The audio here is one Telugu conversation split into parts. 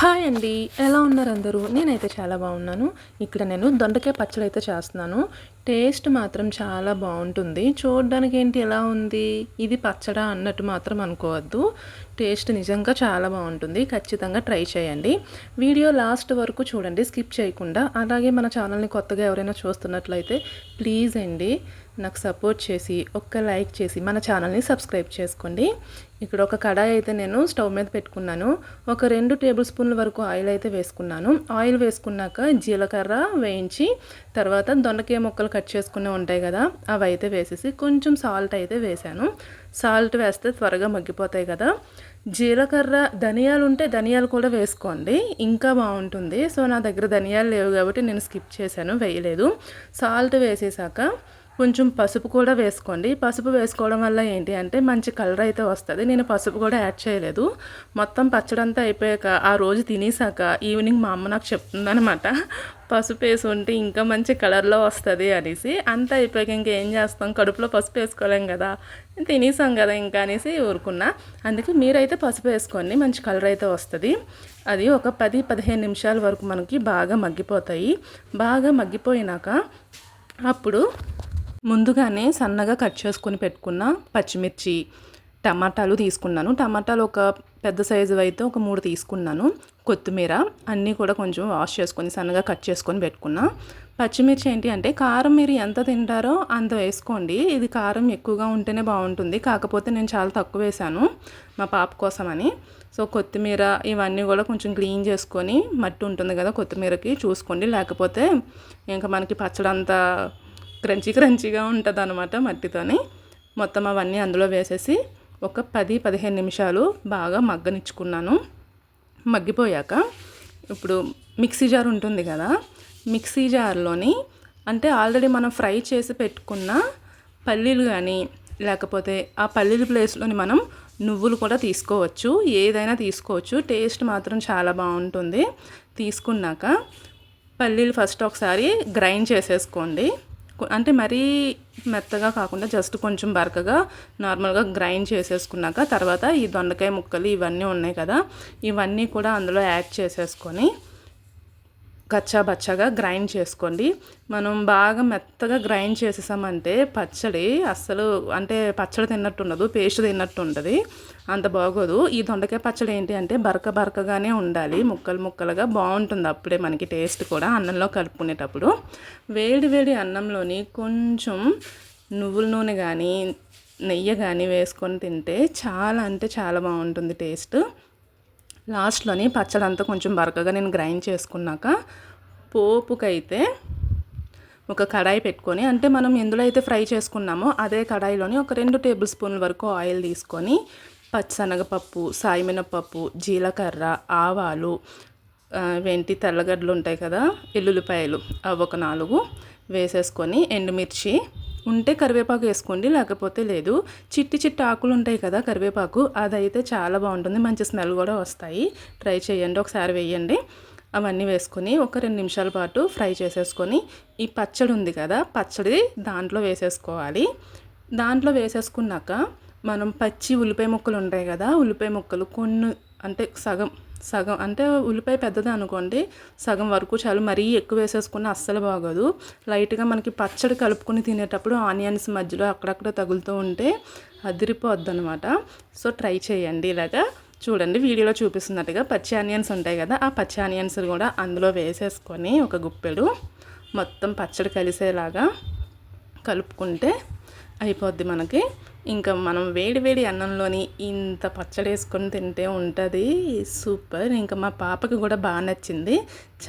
హాయ్ అండి. ఎలా ఉన్నారు అందరూ? నేనైతే చాలా బాగున్నాను. ఇక్కడ నేను దొండకాయ పచ్చడి అయితే చేస్తున్నాను. టేస్ట్ మాత్రం చాలా బాగుంటుంది. చూడడానికి ఏంటి ఎలా ఉంది? ఇది పచ్చడా అన్నట్టు మాత్రం అనుకోవద్దు. టేస్ట్ నిజంగా చాలా బాగుంటుంది. ఖచ్చితంగా ట్రై చేయండి. వీడియో లాస్ట్ వరకు చూడండి. స్కిప్ చేయకుండా. అలాగే మన ఛానల్ని కొత్తగా ఎవరైనా చూస్తున్నట్లయితే ప్లీజ్ అండి నాకు సపోర్ట్ చేసి ఒక్క లైక్ చేసి మన ఛానల్ని సబ్స్క్రైబ్ చేసుకోండి. ఇక్కడ ఒక కడాయి అయితే నేను స్టవ్ మీద పెట్టుకున్నాను. ఒక రెండు టేబుల్ స్పూన్ల వరకు ఆయిల్ అయితే వేసుకున్నాను. ఆయిల్ వేసుకున్నాక జీలకర్ర వేయించి తర్వాత దొండకాయ ముక్కలు కట్ చేసుకునే ఉంటాయి కదా అవి అయితే వేసేసి కొంచెం సాల్ట్ అయితే వేసాను. సాల్ట్ వేస్తే త్వరగా మగ్గిపోతాయి కదా. జీలకర్ర ధనియాలు ఉంటే ధనియాలు కూడా వేసుకోండి. ఇంకా బాగుంటుంది. సో నా దగ్గర ధనియాలు లేవు కాబట్టి నేను స్కిప్ చేశాను వేయలేదు. సాల్ట్ వేసేసాక కొంచెం పసుపు కూడా వేసుకోండి. పసుపు వేసుకోవడం వల్ల ఏంటి అంటే మంచి కలర్ అయితే వస్తుంది. నేను పసుపు కూడా యాడ్ చేయలేదు. మొత్తం పచ్చడంతా అయిపోయాక ఆ రోజు తినేసాక ఈవినింగ్ మా అమ్మ నాకు చెప్తుందనమాట పసుపు వేసి ఉంటే ఇంకా మంచి కలర్లో వస్తుంది అనేసి. అంతా అయిపోయాక ఇంకా ఏం చేస్తాం? కడుపులో పసుపు వేసుకోలేం కదా. తినేసాం కదా ఇంకా అనేసి ఊరుకున్నా. అందుకే మీరైతే పసుపు వేసుకోండి. మంచి కలర్ అయితే వస్తుంది. అది ఒక పది పదిహేను నిమిషాల వరకు మనకి బాగా మగ్గిపోతాయి. బాగా మగ్గిపోయినాక అప్పుడు ముందుగానే సన్నగా కట్ చేసుకొని పెట్టుకున్న పచ్చిమిర్చి టమాటాలు తీసుకున్నాను. టమాటాలు ఒక పెద్ద సైజు అయితే ఒక మూడు తీసుకున్నాను. కొత్తిమీర అన్నీ కూడా కొంచెం వాష్ చేసుకొని సన్నగా కట్ చేసుకొని పెట్టుకున్నా. పచ్చిమిర్చి ఏంటి అంటే కారం మీరు ఎంత తింటారో అంత వేసుకోండి. ఇది కారం ఎక్కువగా ఉంటేనే బాగుంటుంది. కాకపోతే నేను చాలా తక్కువ వేసాను మా పాప కోసమని. సో కొత్తిమీర ఇవన్నీ కూడా కొంచెం క్లీన్ చేసుకొని మట్టి ఉంటుంది కదా కొత్తిమీరకి చూసుకోండి. లేకపోతే ఇంకా మనకి పచ్చడంతా క్రంచీ క్రంచీగా ఉంటుంది అనమాట మట్టితోని. మొత్తం అవన్నీ అందులో వేసేసి ఒక పది పదిహేను నిమిషాలు బాగా మగ్గనిచ్చుకున్నాను. మగ్గిపోయాక ఇప్పుడు మిక్సీ జార్ ఉంటుంది కదా మిక్సీ జార్లోని అంటే ఆల్రెడీ మనం ఫ్రై చేసి పెట్టుకున్న పల్లీలు కానీ లేకపోతే ఆ పల్లీల ప్లేస్లోని మనం నువ్వులు కూడా తీసుకోవచ్చు ఏదైనా తీసుకోవచ్చు. టేస్ట్ మాత్రం చాలా బాగుంటుంది. తీసుకున్నాక పల్లీలు ఫస్ట్ ఒకసారి గ్రైండ్ చేసేసుకోండి. అంటే మరీ మెత్తగా కాకుండా జస్ట్ కొంచెం బరకగా నార్మల్గా గ్రైండ్ చేసేసుకున్నాక తర్వాత ఈ దొండకాయ ముక్కలు ఇవన్నీ ఉన్నాయి కదా ఇవన్నీ కూడా అందులో యాడ్ చేసేసుకొని కచ్చాబచ్చాగా గ్రైండ్ చేసుకోండి. మనం బాగా మెత్తగా గ్రైండ్ చేసేసామంటే పచ్చడి అస్సలు అంటే పచ్చడి తిన్నట్టు ఉండదు పేస్ట్ తిన్నట్టు ఉంటుంది అంత బాగోదు. ఈ దొండకాయ పచ్చడి ఏంటి అంటే బరక బరకగానే ఉండాలి. ముక్కలు ముక్కలుగా బాగుంటుంది అప్పుడే మనకి టేస్ట్ కూడా అన్నంలో కలుపుకునేటప్పుడు. వేడి వేడి అన్నంలోని కొంచెం నువ్వుల నూనె కానీ నెయ్యి కానీ వేసుకొని తింటే చాలా అంటే చాలా బాగుంటుంది టేస్ట్. లాస్ట్లోని పచ్చడి అంతా కొంచెం బరకగా నేను గ్రైండ్ చేసుకున్నాక పోపుకైతే ఒక కడాయి పెట్టుకొని అంటే మనం ఎందులో అయితే ఫ్రై చేసుకున్నామో అదే కడాయిలోని ఒక రెండు టేబుల్ స్పూన్ల వరకు ఆయిల్ తీసుకొని పచ్చనగపప్పు సాయిమినపప్పు జీలకర్ర ఆవాలు వెంటి తెల్లగడ్డలు ఉంటాయి కదా ఎల్లుల్లిపాయలు అవి ఒక నాలుగు వేసేసుకొని ఎండుమిర్చి ఉంటే కరివేపాకు వేసుకోండి లేకపోతే లేదు. చిట్టి చిట్టి ఆకులు ఉంటాయి కదా కరివేపాకు అదైతే చాలా బాగుంటుంది. మంచి స్మెల్ కూడా వస్తాయి. ట్రై చేయండి ఒకసారి వేయండి. అవన్నీ వేసుకొని ఒక రెండు నిమిషాల పాటు ఫ్రై చేసేసుకొని ఈ పచ్చడి ఉంది కదా పచ్చడి దాంట్లో వేసేసుకోవాలి. దాంట్లో వేసేసుకున్నాక మనం పచ్చి ఉల్లిపాయ ముక్కలు ఉంటాయి కదా ఉల్లిపాయ ముక్కలు కొన్ని అంటే సగం సగం అంటే ఉల్లిపాయ పెద్దది అనుకోండి సగం వరకు చాలు. మరీ ఎక్కువ వేసేసుకుని అస్సలు బాగోదు. లైట్గా మనకి పచ్చడి కలుపుకొని తినేటప్పుడు ఆనియన్స్ మధ్యలో అక్కడక్కడ తగులుతూ ఉంటే అదిరిపోద్ది అనమాట సో ట్రై చేయండి ఇలాగా. చూడండి వీడియోలో చూపిస్తున్నట్టుగా పచ్చి ఆనియన్స్ ఉంటాయి కదా ఆ పచ్చి ఆనియన్స్ కూడా అందులో వేసేసుకొని ఒక గుప్పెడు మొత్తం పచ్చడి కలిసేలాగా కలుపుకుంటే అయిపోద్ది మనకి. ఇంకా మనం వేడి వేడి అన్నంలోని ఇంత పచ్చడి వేసుకొని తింటే ఉంటుంది. సూపర్. ఇంకా మా పాపకి కూడా బాగా నచ్చింది.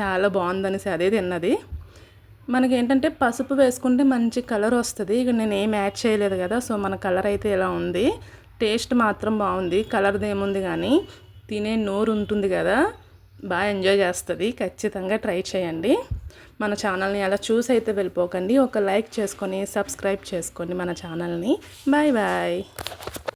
చాలా బాగుందనేసి అదే తిన్నది. మనకి ఏంటంటే పసుపు వేసుకుంటే మంచి కలర్ వస్తుంది. ఇక నేను ఏం యాడ్ చేయలేదు కదా సో మన కలర్ అయితే ఇలా ఉంది. టేస్ట్ మాత్రం బాగుంది. కలర్ది ఏముంది కానీ తినే నోరు ఉంటుంది కదా. బాగా ఎంజాయ్ చేస్తుంది. ఖచ్చితంగా ట్రై చేయండి. మన ఛానల్ని అలా చూసి అయితే వెళ్ళిపోకండి. ఒక లైక్ చేసుకొని సబ్స్క్రైబ్ చేసుకోండి మన ఛానల్ని. Bye bye.